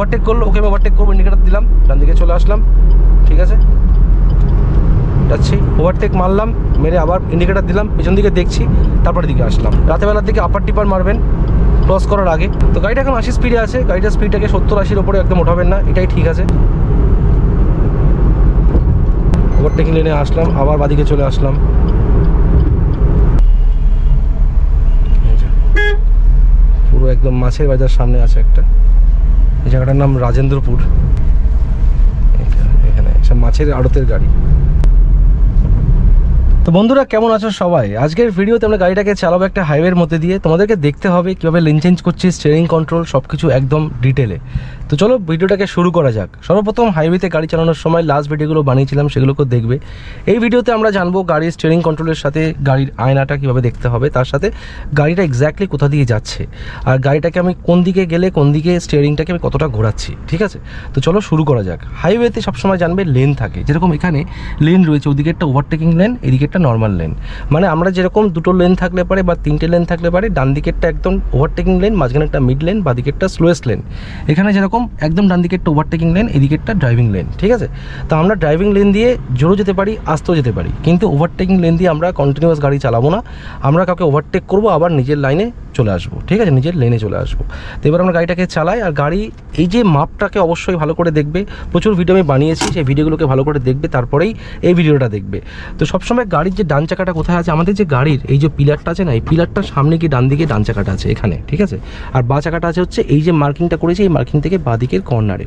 Overtake করল, ওকে overtake করব indicator দিলাম, ডান দিকে চলে আসলাম, ঠিক আছে? যাচ্ছি ওভারটেক মারলাম, মেরে আবার ইন্ডিকেটার দিলাম, পেছন দিকে দেখছি তারপর দিকে আসলাম। রাতেবেলার দিকে আপার টিপার মারবেন ক্রস করার আগে। তো গাড়িটা এখন আশি স্পিডে আছে, গাড়িটার স্পিডটাকে সত্তর আশির ওপরে একদম ওঠাবেন না, এটাই ঠিক আছে। ওভারটেকিং লেনে আসলাম, আবার বাদিকে চলে আসলাম। পুরো একদম মাছের বাজার সামনে আছে একটা। এই জায়গাটার নাম রাজেন্দ্রপুর। এখানে মাছের আড়তের গাড়ি। তো বন্ধুরা, কেমন আছো সবাই? আজকের ভিডিওতে আমরা গাড়িটাকে চালাবো একটা হাইওয়ের মধ্যে দিয়ে। তোমাদেরকে দেখতে হবে কীভাবে লেন চেঞ্জ করছি স্টিয়ারিং কন্ট্রোল সব কিছু একদম ডিটেলে তো চলো ভিডিওটাকে শুরু করা যাক। সর্বপ্রথম হাইওয়েতে গাড়ি চালানোর সময় লাস্ট ভিডিওগুলো বানিয়েছিলাম, সেগুলোকেও দেখবে। এই ভিডিওতে আমরা জানব গাড়ির স্টিয়ারিং কন্ট্রোলের সাথে গাড়ির আয়নাটা কীভাবে দেখতে হবে, তার সাথে গাড়িটা এক্স্যাক্টলি কোথা দিয়ে যাচ্ছে, আর গাড়িটাকে আমি কোন দিকে গেলে, কোন দিকে স্টিয়ারিংটাকে আমি কতটা ঘোরাচ্ছি, ঠিক আছে? তো চলো শুরু করা যাক। হাইওয়েতে সবসময় জানবে লেন থাকে। যেরকম এখানে লেন রয়েছে, ওদিকে একটা ওভারটেকিং লেন এদিকে একটা নর্মাল লেন মানে আমরা যেরকম দুটো লেন থাকলে পারে বা তিনটে লেন থাকলে পারে, ডান দিকেরটা একদম ওভারটেকিং লেন মাঝখানে একটা মিড লেন বা দিকেরটা স্লোয়েস্ট লেন এখানে যেরকম একদম ডান দিকেরটা ওভারটেকিং লেন এদিকেরটা ড্রাইভিং লেন ঠিক আছে? তো আমরা ড্রাইভিং লেন দিয়ে জোরও যেতে পারি, আসতেও যেতে পারি। কিন্তু ওভারটেকিং লেন দিয়ে আমরা কন্টিনিউয়াস গাড়ি চালাবো না। আমরা কাউকে ওভারটেক করব, আবার নিজের লাইনে চলে আসব, ঠিক আছে? নিজের লেনে চলে আসব। তো এবার আমরা গাড়িটাকে চালাই, আর গাড়ি এই যে মাপটাকে অবশ্যই ভালো করে দেখবে। প্রচুর ভিডিও আমি বানিয়েছি, সেই ভিডিওগুলোকে ভালো করে দেখবে, তারপরেই এই ভিডিওটা দেখবে। তো সবসময় গাড়ির যে ডান চাকাটা কোথায় আছে, আমাদের যে গাড়ির এই যে পিলারটা আছে না, এই পিলারটার সামনে কি ডান দিকে ডান চাকাটা আছে এখানে, ঠিক আছে? আর বা চাকাটা আছে হচ্ছে এই যে মার্কিংটা করেছি, এই মার্কিং থেকে বা দিকের কর্নারে।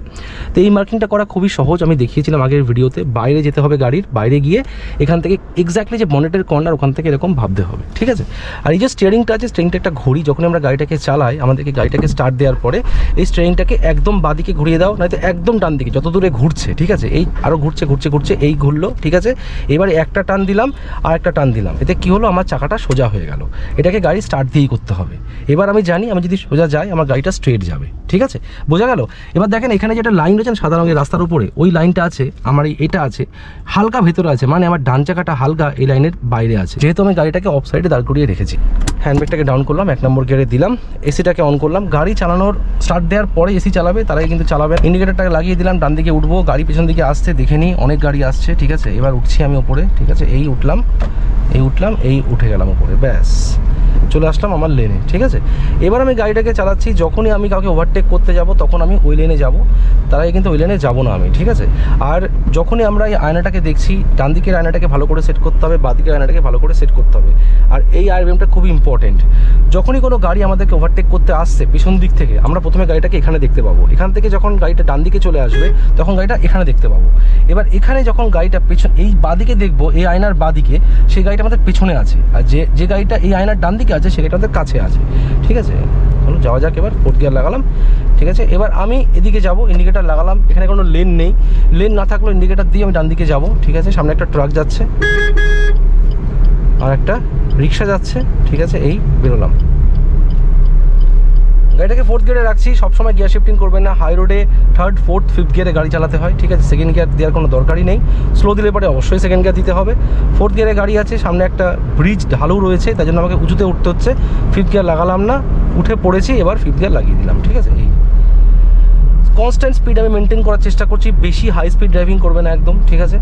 তো এই মার্কিংটা করা খুবই সহজ, আমি দেখিয়েছিলাম আগের ভিডিওতে, বাইরে যেতে হবে গাড়ির, বাইরে গিয়ে এখান থেকে এক্স্যাক্টলি যে বনেটের কর্নার, ওখান থেকে এরকম ভাবতে হবে, ঠিক আছে? আর এই যে স্টিয়ারিংটা আছে স্টিয়ারিংটা একটা ঘড়ি যখন আমরা গাড়িটাকে চালাই, আমাদেরকে গাড়িটাকে স্টার্ট দেওয়ার পরে, এই স্টিয়ারিংটাকে একদম বাদিকে ঘুরিয়ে দাও, নয়তো একদম ডান দিকে, যত দূরে ঘুরছে, ঠিক আছে? এই আরও ঘুরছে ঘুরছে ঘুরছে, এই ঘুরলো, ঠিক আছে? এবারে একটা টান দিলাম আর একটা টান দিলাম। এতে কি হলো? আমার চাকাটা সোজা হয়ে গেল। এটাকে গাড়ি স্টার্ট দিয়েই করতে হবে। এবার আমি জানি, আমি যদি সোজা যাই, আমার গাড়িটা স্ট্রেট যাবে। ঠিক আছে? বোঝা গেল? এবার দেখেন এখানে যেটা লাইন রয়েছে সাদা রঙের রাস্তার উপরে, ওই লাইনটা আছে, আমার এই এটা আছে, হালকা ভেতরে আছে মানে আমার ডান চাকাটা হালকা এই লাইনের বাইরে আছে। যেহেতু আমি গাড়িটাকে অফ সাইডে দাঁড় করিয়ে রেখেছি। হ্যান্ডব্রেকটাকে ডাউন করলাম, এক নম্বর গিয়ারে দিলাম এসিটাকে অন করলাম। গাড়ি চালানোর স্টার্ট দেওয়ার পরে এসি চালাবে, তারাই কিন্তু চালাবে। ইন্ডিকেটারটাকে লাগিয়ে দিলাম, ডান দিকে উঠবো, গাড়ি পেছন দিকে আসছে, দেখে নিই অনেক গাড়ি আসছে, ঠিক আছে? এবার উঠছি আমি ওপরে ঠিক আছে? এই উঠলাম এই উঠলাম, এই উঠে গেলাম ওপরে ব্যাস। চলে আসলাম আমার লেনে ঠিক আছে? এবার আমি গাড়িটাকে চালাচ্ছি, যখনই আমি কাউকে ওভারটেক করতে যাব, তখন আমি ওই লেনে যাব। তারাই কিন্তু ওই লেনে যাব না আমি, ঠিক আছে? আর যখনই আমরা এই আয়নাটাকে দেখছি ডান দিকের আয়নাটাকে ভালো করে সেট করতে হবে বাঁ দিকের আয়নাটাকে ভালো করে সেট করতে হবে। আর এই আরবিএমটা খুবই ইম্পর্টেন্ট যখনই কোনো গাড়ি আমাদেরকে ওভারটেক করতে আসছে, পেছন দিক থেকে, আমরা প্রথমে গাড়িটাকে এখানে দেখতে পাবো। এখান থেকে যখন গাড়িটা ডান দিকে চলে আসবে, তখন গাড়িটা এখানে দেখতে পাবো। এবার এখানে যখন গাড়িটা পেছন, এই বাদিকে দেখব, এই আয়নার বাদিকে, সেই গাড়িটা আমাদের পেছনে আছে। আর যে যে গাড়িটা এই আয়নার ডান দিকে আছে সে সেটা আমাদের কাছে আছে। ঠিক আছে? চলো, যাওয়া যাক এবার। ফোর্থ গিয়ার লাগালাম। ঠিক আছে? এবার আমি এদিকে যাব ইন্ডিকেটার লাগালাম। এখানে কোনো লেন নেই। লেন না থাকলেও ইন্ডিকেটার দিয়ে আমি ডান দিকে যাব। ঠিক আছে? সামনে একটা ট্রাক যাচ্ছে। আর একটা রিক্সা যাচ্ছে। ঠিক আছে? এই বেরোলাম। গাড়িটাকে ফোর্থ গিয়ারে রাখছি, সবসময় গিয়ার শিফটিং করবেন না। হাই রোডে থার্ড ফোর্থ ফিফথ গিয়ারে গাড়ি চালাতে হয়, ঠিক আছে? সেকেন্ড গিয়ার দেওয়ার কোনো দরকারই নেই। স্লো দিলে পরে অবশ্যই সেকেন্ড গিয়ার দিতে হবে। ফোর্থ গিয়ারে গাড়ি আছে, সামনে একটা ব্রিজ ঢালু রয়েছে, তাই জন্য আমাকে উঁচুতে উঠতে হচ্ছে। ফিফথ গিয়ার লাগালাম না, উঠে পড়েছি, এবার ফিফথ গিয়ার লাগিয়ে দিলাম, ঠিক আছে? এই কনস্ট্যান্ট স্পিড আমি মেনটেন করার চেষ্টা করছি, বেশি হাই স্পিড ড্রাইভিং করবে না একদম, ঠিক আছে?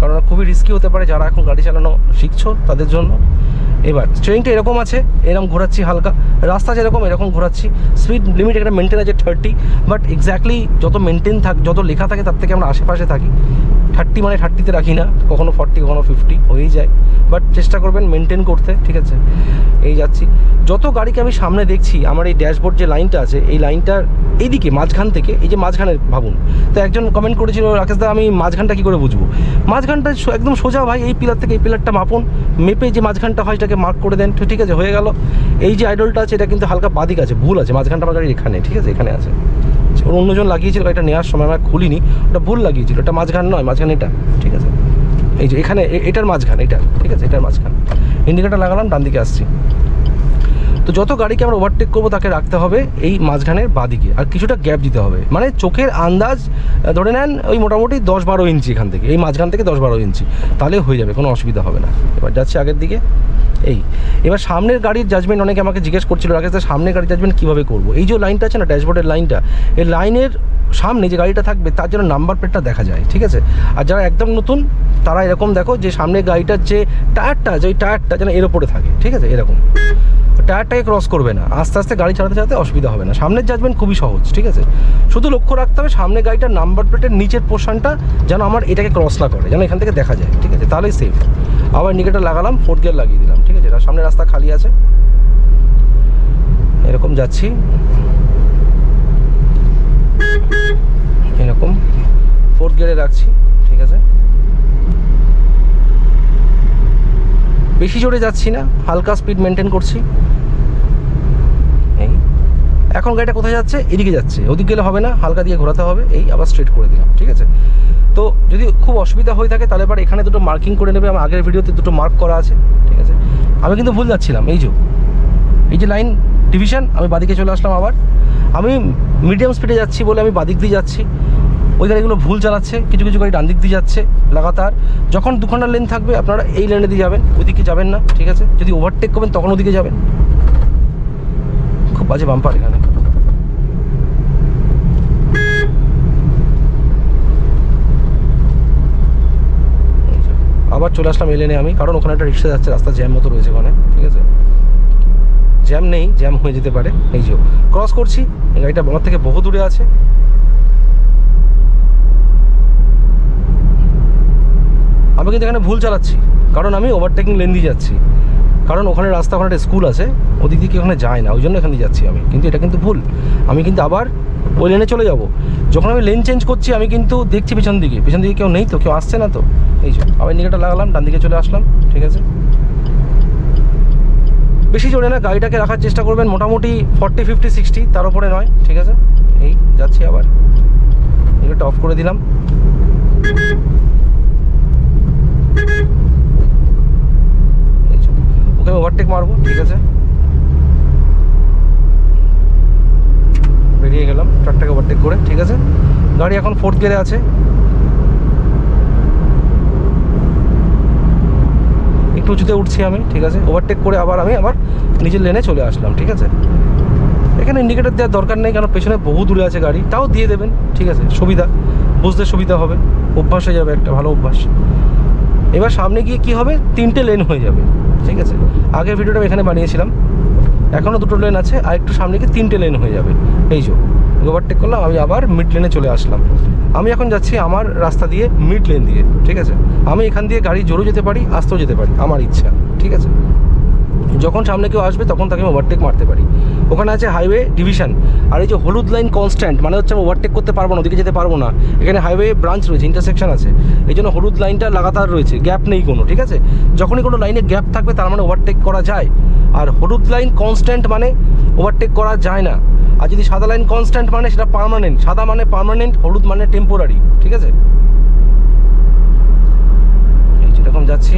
কারণ খুবই রিস্কি হতে পারে, যারা এখন গাড়ি চালানো শিখছো তাদের জন্য। এবার স্ট্রেনিংটা এরকম আছে এরকম ঘোরাচ্ছি হালকা। রাস্তা যেরকম, এরকম ঘোরাচ্ছি। স্পিড লিমিট একটা মেনটেন আছে থার্টি বাট এক্স্যাক্টলি যত মেনটেন থাক, যত লেখা থাকে, তার থেকে আমরা আশেপাশে থাকি। থার্টি মানে থার্টিতে রাখি না, কখনো ফর্টি কখনো ফিফটি হয়েই যায়। বাট চেষ্টা করবেন মেনটেন করতে, ঠিক আছে? এই যাচ্ছি। যত গাড়িকে আমি সামনে দেখছি, আমার এই ড্যাশবোর্ড যে লাইনটা আছে, এই লাইনটার এইদিকে মাঝখান থেকে, এই যে মাঝখানের ভাবুন। তো একজন কমেন্ট করেছিল, রাকেশ দা, আমি মাঝখানটা কী করে বুঝব? মাঝখানটা একদম সোজা, ভাই, এই পিলার থেকে এই পিলারটা মাপুন, মেপে যে মাঝখানটা হয়, সেটাকে মার্ক করে দেন। ঠিক আছে, হয়ে গেল। এই যে আইডলটা আছে, এটা কিন্তু হালকা বাদিক আছে, ভুল আছে, মাঝখানটা আমার গাড়ি এখানে, ঠিক আছে, এখানে আছে। ওর অন্যজন লাগিয়েছিল এটা নেওয়ার সময় আমরা খুলিনি, ওটা ভুল লাগিয়েছিল, ওটা মাঝখান নয়, মাঝখানে এটা, ঠিক আছে? এই যে এখানে এটার মাঝখান, এটা, ঠিক আছে? এটার মাঝখান। ইন্ডিকেটার লাগালাম ডান দিকে আসছি। তো যত গাড়িকে আমরা ওভারটেক করব, তাকে রাখতে হবে এই মাঝখানের বাদিকে। আর কিছুটা গ্যাপ দিতে হবে। মানে চোখের আন্দাজ ধরে নেন ওই মোটামুটি দশ বারো ইঞ্চি এখান থেকে। এই মাঝখান থেকে দশ বারো ইঞ্চি। তাহলে হয়ে যাবে, কোনো অসুবিধা হবে না। এবার যাচ্ছি আগের দিকে। এই। এবার সামনের গাড়ির জাজমেন্ট অনেকে আমাকে জিজ্ঞেস করছিল আগে যে সামনের গাড়ির জাজমেন্ট কীভাবে করব? এই যে লাইনটা আছে না ড্যাশবোর্ডের লাইনটা, এই লাইনের সামনে যে গাড়িটা থাকবে, তার জন্য নাম্বার প্লেটটা দেখা যায়, ঠিক আছে? আর যারা একদম নতুন, তারা এরকম দেখো যে সামনের গাড়িটার যে টায়ারটা আছে, ওই টায়ারটা যেন এর ওপরে থাকে, ঠিক আছে? এরকম। টায়ারটাকে ক্রস করবে না। আস্তে আস্তে গাড়ি চালাতে চালাতে অসুবিধা হবে না। সামনের জাজমেন্ট খুবই সহজ, ঠিক আছে? শুধু লক্ষ্য রাখতে হবে, সামনে গাড়িটার নাম্বার প্লেটের নিচের পোর্শনটা যেন আমার এটাকে ক্রস না করে, যেন এখান থেকে দেখা যায়, ঠিক আছে? তাহলেই সেফ আবার নিকেটা লাগালাম ফোর্থ গিয়ার লাগিয়ে দিলাম, ঠিক আছে? সামনে রাস্তা খালি আছে। এরকম যাচ্ছি। এরকম। ফোর্থ গিয়ারে রাখছি, ঠিক আছে? বেশি জোরে যাচ্ছি না, হালকা স্পিড মেনটেন করছি। এখন গাড়িটা কোথায় যাচ্ছে? এদিকে যাচ্ছে। ওদিক গেলে হবে না, হালকা দিয়ে ঘোরাতে হবে, এই আবার স্ট্রেট করে দিলাম, ঠিক আছে? তো যদি খুব অসুবিধা হয়ে থাকে তাহলে এবার এখানে দুটো মার্কিং করে নেবে, আমার আগের ভিডিওতে দুটো মার্ক করা আছে, ঠিক আছে? আমি কিন্তু ভুল যাচ্ছিলাম, এই যে এই যে লাইন ডিভিশন আমি বাদিকে চলে আসলাম আবার। আমি মিডিয়াম স্পিডে যাচ্ছি বলে আমি বাদিক দিয়ে যাচ্ছি। ওই গাড়িগুলো ভুল চালাচ্ছে, কিছু কিছু গাড়ি ডান দিক দিয়ে যাচ্ছে, লাগাতার। যখন দুখানা লেন থাকবে, আপনারা এই লেনে দিয়ে যাবেন, ওইদিকে যাবেন না, ঠিক আছে? যদি ওভারটেক করবেন, তখন ওদিকে যাবেন। খুব বাজে বাম্পার এখানে এই যে, আবার চলে আসলাম এই লেনে আমি, কারণ ওখানে একটা রিক্সা যাচ্ছে রাস্তা জ্যাম মতো রয়েছে ওখানে, ঠিক আছে? জ্যাম নেই জ্যাম হয়ে যেতে পারে, এই যে ক্রস করছি গাড়িটা আমার থেকে বহু দূরে আছে। আমি কিন্তু এখানে ভুল চালাচ্ছি, কারণ আমি ওভারটেকিং লেন দিয়ে যাচ্ছি। কারণ ওখানে রাস্তা, ওখানে একটা স্কুল আছে, ওদিক দিয়ে কেউ ওখানে যায় না, ওই জন্য এখানে যাচ্ছি আমি। কিন্তু এটা কিন্তু ভুল। আমি কিন্তু আবার ওই লেনে চলে যাব। যখন আমি লেন চেঞ্জ করছি, আমি কিন্তু দেখছি পিছন দিকে। পিছন দিকে কেউ নেই তো, কেউ আসছে না তো। এই যে আবার নিকেটা লাগালাম, ডান দিকে চলে আসলাম, ঠিক আছে? বেশি জোরে না, গাড়িটাকে রাখার চেষ্টা করবেন, মোটামুটি ফর্টি ফিফটি সিক্সটি তার উপরে নয়, ঠিক আছে? এই, যাচ্ছি আবার। নিকেটা অফ করে দিলাম। ওকে ওভারটেক মারবো, ঠিক আছে? বেরিয়ে গেলাম ট্রাকটাকে ওভারটেক করে, ঠিক আছে? গাড়ি এখন ফোর্থ গিয়ারে আছে। একটু উঁচুতে উঠছি আমি ঠিক আছে ওভারটেক করে আবার আমি আবার নিজের লেনে চলে আসলাম ঠিক আছে এখানে ইন্ডিকেটার দেওয়ার দরকার নেই কারণ পেছনে বহু দূরে আছে গাড়ি তাও দিয়ে দেবেন ঠিক আছে সুবিধা বুঝতে সুবিধা হবে অভ্যাস হয়ে যাবে একটা ভালো অভ্যাস এবার সামনে গিয়ে কি হবে তিনটে লেন হয়ে যাবে ঠিক আছে আগের ভিডিওটা এখানে বানিয়েছিলাম এখনও দুটো লেন আছে আর একটু সামনে গিয়ে তিনটে লেন হয়ে যাবে এই যে ওভারটেক করলাম আমি আবার মিড লেনে চলে আসলাম আমি এখন যাচ্ছি আমার রাস্তা দিয়ে মিড লেন দিয়ে, ঠিক আছে? আমি এখান দিয়ে গাড়ি জোরেও যেতে পারি, আসতেও যেতে পারি, আমার ইচ্ছা, ঠিক আছে? যখন সামনে কেউ আসবে, তখন তাকে আমি ওভারটেক মারতে পারি। ওখানে আছে হাইওয়ে ডিভিশন আর এই যে হলুদ লাইন কনস্ট্যান্ট মানে হচ্ছে আমি ওভারটেক করতে পারব না, ওদিকে যেতে পারব না। এখানে হাইওয়ে ব্রাঞ্চ রয়েছে ইন্টারসেকশন আছে। এই জন্য হলুদ লাইনটা লাগাতার রয়েছে গ্যাপ নেই কোনো, ঠিক আছে? যখনই কোনো লাইনে গ্যাপ থাকবে, তার মানে ওভারটেক করা যায়। আর হলুদ লাইন কনস্ট্যান্ট মানে ওভারটেক করা যায় না। আর যদি সাদা লাইন কনস্ট্যান্ট মানে সেটা পার্মানেন্ট সাদা মানে পার্মানেন্ট হলুদ মানে টেম্পোরারি ঠিক আছে? এই যেরকম যাচ্ছি।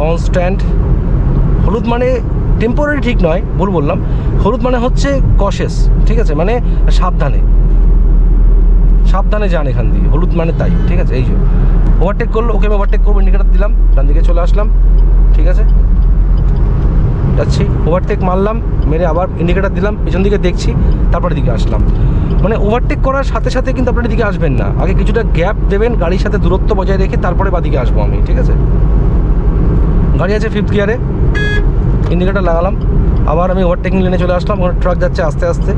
কনস্ট্যান্ট হলুদ মানে টেম্পোরারি ঠিক নয়, ভুল বললাম। হলুদ মানে হচ্ছে কশেস ঠিক আছে? মানে সাবধানে। সাবধানে যান এখান দিয়ে, হলুদ মানে তাই, ঠিক আছে? এই যে ওভারটেক করল, ওকে আমি ওভারটেক করব ইন্ডিকেটার দিলাম, ডান দিকে চলে আসলাম, ঠিক আছে? যাচ্ছি ওভারটেক মারলাম, মেরে আবার ইন্ডিকেটার দিলাম, পিছন দিকে দেখছি তারপরে দিকে আসলাম। মানে ওভারটেক করার সাথে সাথে কিন্তু আপনার দিকে আসবেন না। আগে কিছুটা গ্যাপ দেবেন, গাড়ির সাথে দূরত্ব বজায় রেখে তারপরে বাদিকে আসব আমি, ঠিক আছে? গাড়ি আছে ফিফথ গিয়ারে ইন্ডিকেটার লাগালাম, আবার আমি ওভারটেকিং লেনে চলে আসলাম, ওখানে ট্রাক যাচ্ছে আস্তে আস্তে।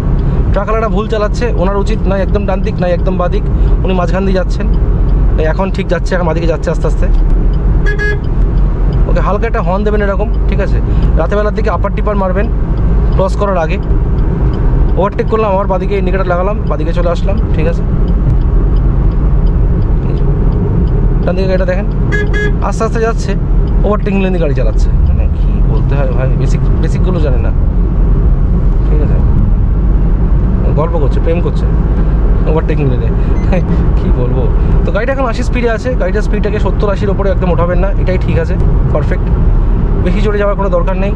ট্রাকওয়ালাটা ভুল চালাচ্ছে, ওনার উচিত নয় একদম ডান দিক, নয় একদম বাদিক, উনি মাঝখান দিয়ে যাচ্ছেন। এখন ঠিক যাচ্ছে, এখন বাদিকে যাচ্ছে আস্তে আস্তে। ওকে হালকা একটা হর্ন দেবেন এরকম, ঠিক আছে? রাতেবেলার দিকে আপার টিপার মারবেন ক্রস করার আগে। ওভারটেক করলাম, আবার বাদিকে ইন্ডিকেটার লাগালাম, বাদিকে চলে আসলাম, ঠিক আছে। ডান দিকে গাড়িটা দেখেন। আস্তে আস্তে যাচ্ছে ওভারটেকিং লেনে গাড়ি চালাচ্ছে। মানে কি বলতে হয় ভাই বেসিক বেসিকগুলো জানে না। ঠিক আছে? গল্প করছে, প্রেম করছে। ওভারটেকিং লেনে কী বলব? তো গাড়িটা এখন আশি স্পিডে আছে। গাড়িটার স্পিডটাকে সত্তর আশির ওপরে একদম ওঠাবেন না। এটাই ঠিক আছে। পারফেক্ট বেশি জোরে যাওয়ার কোনো দরকার নেই।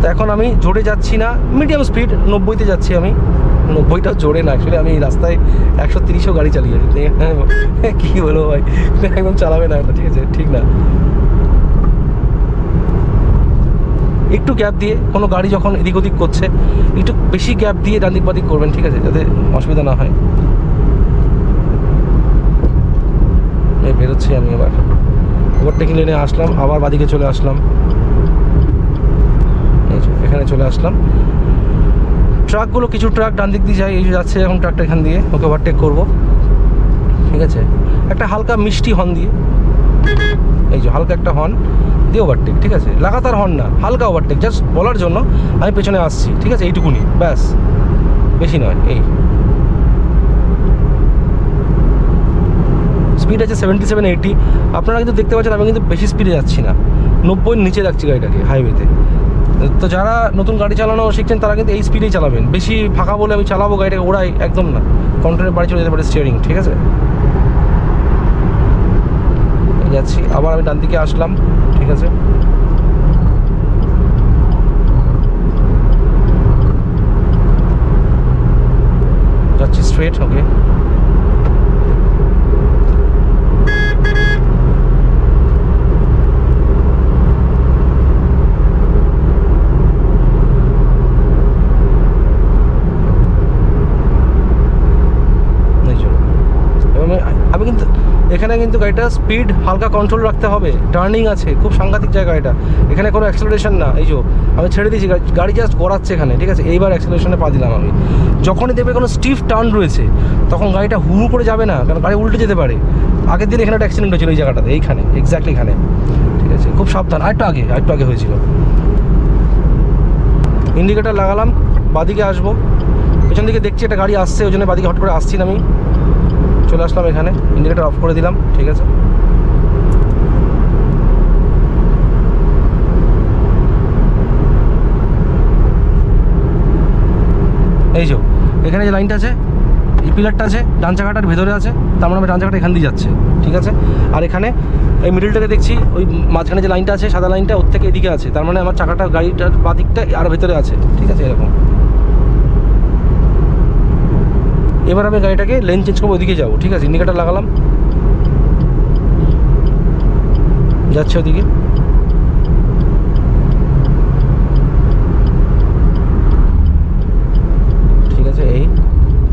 তো এখন আমি জোরে যাচ্ছি না। মিডিয়াম স্পিড নব্বইতে যাচ্ছি আমি। নব্বইটা জোরে না। অ্যাকচুয়ালি আমি রাস্তায় একশো তিরিশও গাড়ি চালিয়ে কী বলব ভাই? একদম চালাবে না ঠিক আছে? ঠিক না। একটু গ্যাপ দিয়ে কোনো গাড়ি যখন এদিক ওদিক করছে, একটু বেশি গ্যাপ দিয়ে ডান দিক বাদিক করবেন, ঠিক আছে? যাতে অসুবিধা না হয়। বেরোচ্ছি আমি এবার। ওভারটেকিং লেনে আসলাম, আবার বাদিকে চলে আসলাম। এখানে চলে আসলাম। ট্রাকগুলো কিছু ট্রাক ডান দিক দিয়ে যায় এই যাচ্ছে এখন ট্রাকটা এখান দিয়ে, ওকে ওভারটেক করব। ঠিক আছে? একটা হালকা মিষ্টি হর্ন দিয়ে। এই যে, হালকা একটা হর্ন দিয়ে ওভারটেক ঠিক আছে? লাগাতার হন না, হালকা ওভারটেক জাস্ট বলার জন্য আমি পেছনে আসছি, ঠিক আছে? এইটুকুনি, ব্যাস। বেশি নয়, এই। স্পিড আছে সেভেন্টি সেভেন এইটি আপনারা কিন্তু দেখতে পাচ্ছেন, আমি কিন্তু বেশি স্পিডে যাচ্ছি না। নব্বই নিচে রাখছি গাড়িটাকে হাইওয়েতে তো। যারা নতুন গাড়ি চালানো শিখছেন, তারা কিন্তু এই স্পিডেই চালাবেন। বেশি ফাঁকা বলে আমি চালাবো গাড়িটাকে ওড়াই একদম না। কন্ট্রোলের বাড়ি চলে যেতে পারে স্টিয়ারিং ঠিক আছে? যাচ্ছি, আবার আমি ডান দিকে আসলাম। ঠিক আছে? যাচ্ছি স্ট্রেট ওকে এই জন্য। এবং আমি- আমি কিন্তু এখানে কিন্তু গাড়িটা স্পিড হালকা কন্ট্রোল রাখতে হবে। টার্নিং আছে, খুব সাংঘাতিক জায়গা এটা। এখানে কোনো অ্যাক্সেলারেশন না। এই যে, আমি ছেড়ে দিয়েছি গাড়ি- জাস্ট গড়াচ্ছে এখানে, ঠিক আছে? এইবার অ্যাক্সেলারেশনে পা দিলাম আমি। যখনই দেখবে কোনো স্টিফ টার্ন রয়েছে, তখন গাড়িটা হুড়ু করে যাবে না, কারণ গাড়ি উল্টে যেতে পারে। আগের দিন এখানে একটা অ্যাক্সিডেন্ট হয়েছিল এই জায়গাটাতে, এইখানে এক্স্যাক্টলি এখানে। ঠিক আছে? খুব সাবধান। আরেকটু আগে আরেকটু আগে হয়েছিল। ইন্ডিকেটার লাগালাম, বাদিকে আসব। পেছন দিকে দেখছি একটা গাড়ি আসছে, ওই জন্য বাদিকে হট করে আসছি আমি। চলে আসলাম এখানে ইন্ডিকেটার অফ করে দিলাম, ঠিক আছে? এই যে, এখানে যে লাইনটা আছে, এই পিলারটা আছে, ডান চাকাটার ভেতরে আছে, তার মানে ডান চাকাটা এখান দিয়ে যাচ্ছে, ঠিক আছে? আর এখানে, এই মিডিলটাকে দেখছি, ওই মাঝখানে যে লাইনটা আছে, সাদা লাইনটা ওর থেকে এদিকে আছে, তার মানে আমার চাকাটা, গাড়িটার বা দিকটা আর ভেতরে আছে, ঠিক আছে, এরকম। এবার আমি গাড়িটাকে লেন চেঞ্জ করব ওদিকে যাব, ঠিক আছে? ইন্ডিকেটার লাগালাম। যাচ্ছে ওদিকে। ঠিক আছে, এই।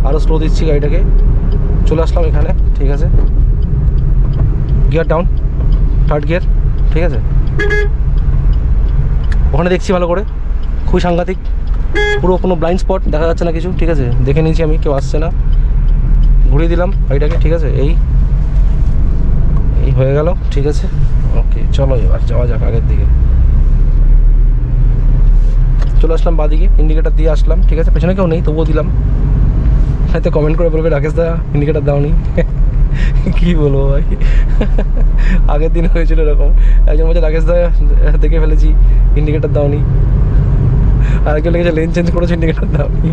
আরও স্লো দিচ্ছি গাড়িটাকে। চলে আসলাম এখানে, ঠিক আছে? গিয়ার ডাউন থার্ড গিয়ার ঠিক আছে? ওখানে দেখছি ভালো করে, খুবই সাংঘাতিক। পুরো কোনো ব্লাইন্ড স্পট দেখা যাচ্ছে না কিছু, ঠিক আছে? দেখে নিয়েছি আমি, কেউ আসছে না। ঘুরিয়ে দিলাম গাড়িটাকে ঠিক আছে? এই এই হয়ে গেল, ঠিক আছে? ওকে চলো এবার, যাওয়া যাক আগের দিকে। চলে আসলাম বাদিকে ইন্ডিকেটার দিয়ে আসলাম, ঠিক আছে? পেছনে কেউ নেই, তবুও দিলাম। হয়তো কমেন্ট করে বলবে, রাকেশ দা ইন্ডিকেটার দাওনি। কি বলব ভাই? আগের দিন হয়েছিল এরকম। একজন বলছে, রাকেশ দা, দেখে ফেলেছি ইন্ডিকেটার দাওনি। আরেকজন লেগেছে লেন চেঞ্জ করেছে ইন্ডিকেটার দাওনি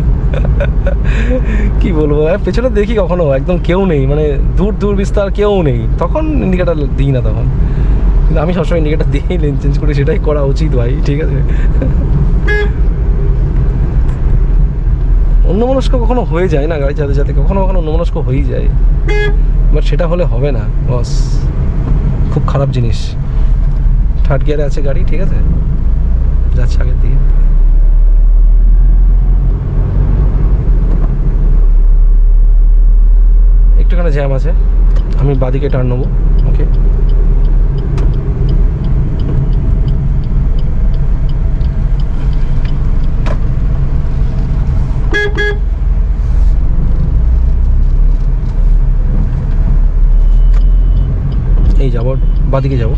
কি বলব, আর পেছনে দেখি কখনো, একদম কেউ নেই মানে দূর দূর বিস্তার কেউ নেই। তখন ইন্ডিকেটার দিই না তখন। কিন্তু আমি সবসময় ইন্ডিকেটার দিয়েই লেন চেঞ্জ করি, সেটাই করা উচিত ভাই, ঠিক আছে? অন্যমনস্ক কখনো হয়ে যায় না গাড়ি চালাতে যাতে কখনো কখনো অন্যমনস্ক হয়েই যায়। বাট সেটা হলে হবে না বস খুব খারাপ জিনিস। থার্ড গিয়ারে আছে গাড়ি, ঠিক আছে? যাচ্ছে আগের দিকে। একটুখানি জ্যাম আছে। আমি বাদিকে টার্ন নেব ওকে এই যাব, বাদিকে যাব।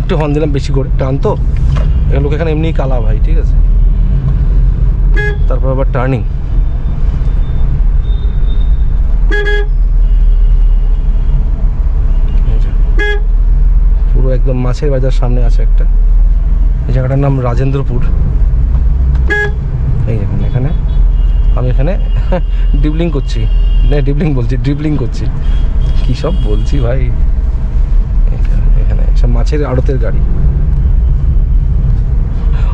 একটু হর্ন দিলাম বেশি করে, টান তো? লোক এখানে এমনিই কালা ভাই, ঠিক আছে? তারপর আবার টার্নিং পুরো একদম মাছের বাজার সামনে আছে একটা। এই জায়গাটার নাম রাজেন্দ্রপুর। এই দেখুন এখানে। আমি এখানে ডিবলিং করছি। না ডিবলিং বলছি ড্রিবলিং করছি। কী সব বলছি ভাই? এখানে- সব মাছের আড়তের গাড়ি।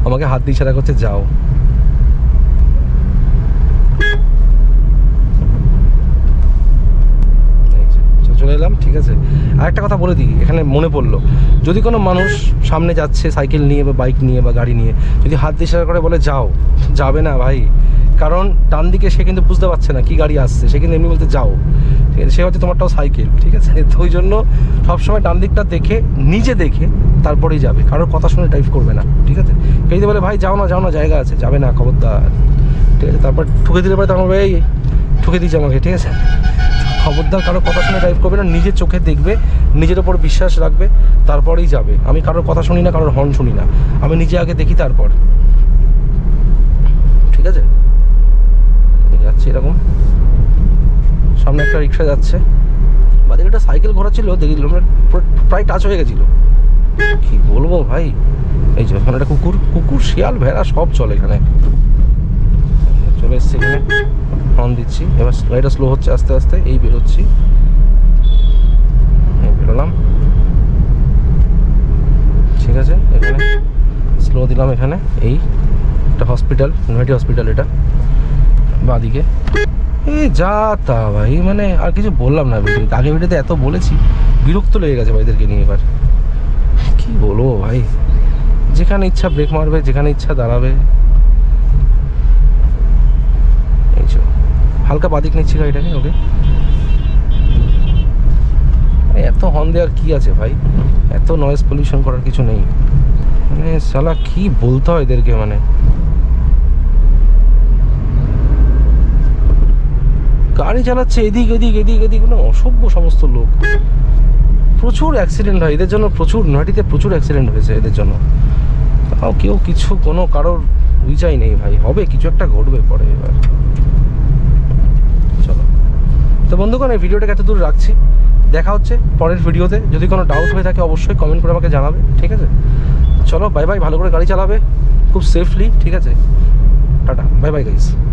আমাকে হাত দিয়ে ইশারা করছে, যাও এই যে, চ- চলে এলাম ঠিক আছে? আর একটা কথা বলে দিই এখানে মনে পড়ল। যদি কোনো মানুষ সামনে যাচ্ছে সাইকেল নিয়ে বা বাইক নিয়ে বা গাড়ি নিয়ে যদি হাত দিয়ে ইশারা করে বলে যাও যাবে না ভাই। কারণ ডান দিকে সে কিন্তু বুঝতে পারছে না কি গাড়ি আসছে সে কিন্তু এমনি বলতে যাও। ঠিক আছে সে হচ্ছে তোমারটাও সাইকেল ঠিক আছে? তো ওই জন্য সবসময় ডান দিকটা দেখে নিজে দেখে তারপরেই যাবে। কারোর কথা শুনে টাইপ করবে না ঠিক আছে? কেউ যদি বলে ভাই যাও না যাও না জায়গা আছে। যাবে না খবরদার। ঠিক আছে তারপর ঠুকে দিলে পরে তখন বলবে, এই ঠুকে দিচ্ছে আমাকে ঠিক আছে? খবরদার, কারও কথা শুনে টাইপ করবে না, নিজের চোখে দেখবে, নিজের ওপর বিশ্বাস রাখবে, তারপরেই যাবে। আমি কারোর কথা শুনি না, কারোর হর্ন শুনি না। আমি নিজে আগে দেখি তারপর। ঠিক আছে? যাচ্ছে এরকম। সামনে একটা রিক্সা যাচ্ছে। বাদিকে একটা সাইকেল ঘোরাচ্ছিল দেখি মানে প্রায় টাচ হয়ে গেছিল। কি বলব ভাই? এই যে, ওখানে একটা কুকুর কুকুর, শিয়াল, ভেড়া, সব চলে এখানে। চলে এসছে এখানে। হর্ন দিচ্ছি। এবার গাড়িটা স্লো হচ্ছে আস্তে আস্তে। এই বেরোচ্ছি বেরোলাম ঠিক আছে, এখানে স্লো দিলাম এখানে। এই একটা হসপিটাল ইউনিভার্সিটি হসপিটাল এটা। বাদিকে। এই যা তা ভাই মানে আর কিছু বললাম না ভিডিওতে আগে ভিডিওতে এত বলেছি। বিরক্ত লেগে গেছে ভাইদেরকে নিয়ে এবার। কি বলব ভাই? যেখানে ইচ্ছা ব্রেক মারবে, যেখানে ইচ্ছা দাঁড়াবে। এই চো হালকা বাদিক নিচ্ছি গাড়িটাকে ওকে। এত হর্ন দেওয়ার কি আছে ভাই? এত নয়েজ পলিউশন করার কিছু নেই। মানে সালা কি বলতে হয় এদেরকে মানে? গাড়ি চালাচ্ছে এদিক এদিক এদিক এদিক মানে অসভ্য সমস্ত লোক। প্রচুর অ্যাক্সিডেন্ট হয়, এদের জন্য প্রচুর নয়টিতে প্রচুর অ্যাক্সিডেন্ট হয়েছে এদের জন্য। কেউ কিছু, কোনো কারোর উইচাই নেই ভাই। হবে, কিছু একটা ঘটবে পরে এবার। তো বন্ধুগণ, এই ভিডিওটাকে এত দূর রাখছি। দেখা হচ্ছে পরের ভিডিওতে। যদি কোনো ডাউট হয়ে থাকে, অবশ্যই কমেন্ট করে আমাকে জানাবে, ঠিক আছে? চলো বাই বাই ভালো করে গাড়ি চালাবে, খুব সেফলি ঠিক আছে? Tata bye bye guys